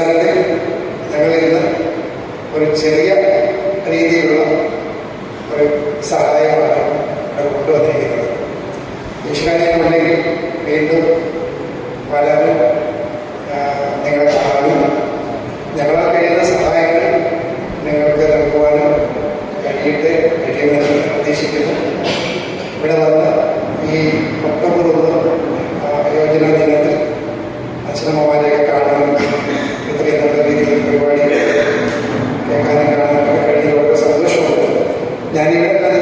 അടിസ്ഥാനത്തിൽ ഞങ്ങൾ ഇന്ന് ഒരു ചെറിയ que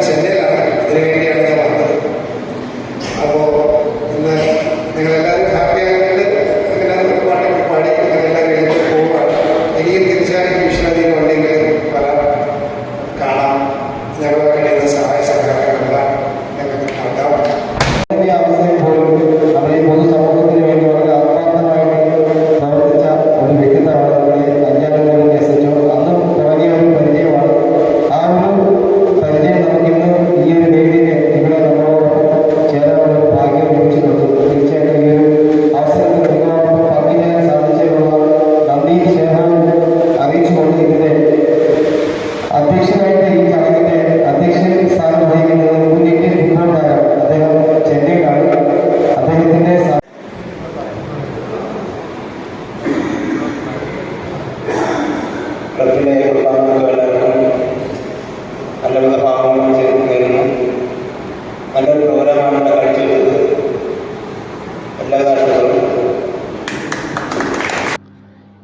പ്രോഗ്രാമാണ്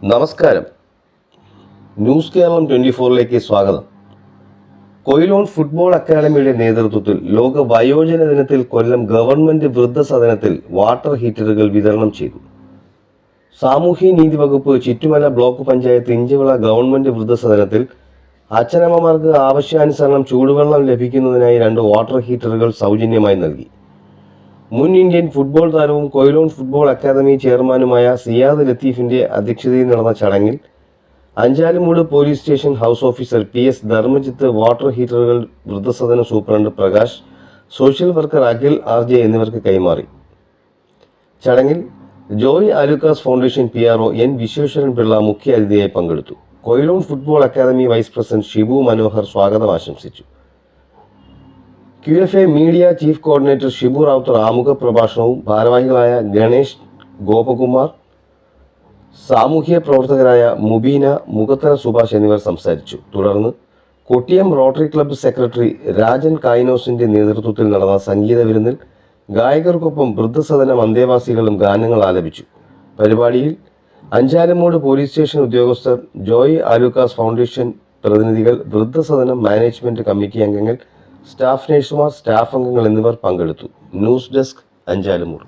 നമസ്കാരം. ന്യൂസ് കേരളം ട്വന്റി ഫോറിലേക്ക് സ്വാഗതം. കൊയിലോൺ ഫുട്ബോൾ അക്കാദമിയുടെ നേതൃത്വത്തിൽ ലോക വയോജന ദിനത്തിൽ കൊല്ലം ഗവൺമെന്റ് വൃദ്ധസദനത്തിൽ വാട്ടർ ഹീറ്ററുകൾ വിതരണം ചെയ്തു. സാമൂഹ്യ നീതി വകുപ്പ് ചുറ്റുമല ബ്ലോക്ക് പഞ്ചായത്ത് ഇഞ്ചവിള ഗവൺമെന്റ് വൃദ്ധസദനത്തിൽ അച്ഛനമ്മമാർക്ക് ആവശ്യാനുസരണം ചൂടുവെള്ളം ലഭിക്കുന്നതിനായി രണ്ട് വാട്ടർ ഹീറ്ററുകൾ സൗജന്യമായി നൽകി. മുൻ ഇന്ത്യൻ ഫുട്ബോൾ താരവും കൊയിലോൺ ഫുട്ബോൾ അക്കാദമി ചെയർമാനുമായ സിയാദ് ലത്തീഫിന്റെ അധ്യക്ഷതയിൽ നടന്ന ചടങ്ങിൽ Anchalumoodu police station house officer P S Dharmajith water ഹീറ്ററുകൾ വൃദ്ധസദന superintendent Prakash social worker Akhil R എന്നിവർക്ക് കൈമാറി. ചടങ്ങിൽ Joy Alukkas foundation P R O N Visweswaran Pillai മുഖ്യ അതിഥിയായി പങ്കെടുത്തു. Quilon football academy vice president Shibu Manohar സ്വാഗതം ആശംസിച്ചു. Q F A media chief coordinator Shibu Ravuthar ആമുഖ പ്രഭാഷണവും ഭാരവാഹികളായ ഗണേഷ് ഗോപകുമാർ സാമൂഹ്യ പ്രവർത്തകരായ മുബീന മുഖത്തര സുഭാഷ് എന്നിവർ സംസാരിച്ചു. തുടർന്ന് Kottiyam rotary club secretary Rajan കായിനോസിന്റെ നേതൃത്വത്തിൽ നടന്ന സംഗീത വിരുന്നിൽ ഗായകർക്കൊപ്പം വൃദ്ധസദനം അന്തേവാസികളും ഗാനങ്ങൾ ആലപിച്ചു. പരിപാടിയിൽ അഞ്ചാലമൂട് പോലീസ് സ്റ്റേഷൻ ഉദ്യോഗസ്ഥർ ജോയ് ആലുക്കാസ് ഫൗണ്ടേഷൻ പ്രതിനിധികൾ വൃദ്ധസദനം മാനേജ്മെന്റ് കമ്മിറ്റി അംഗങ്ങൾ സ്റ്റാഫ് നഴ്സുമാർ സ്റ്റാഫ് അംഗങ്ങൾ എന്നിവർ പങ്കെടുത്തു. News desk Anchalumoodu.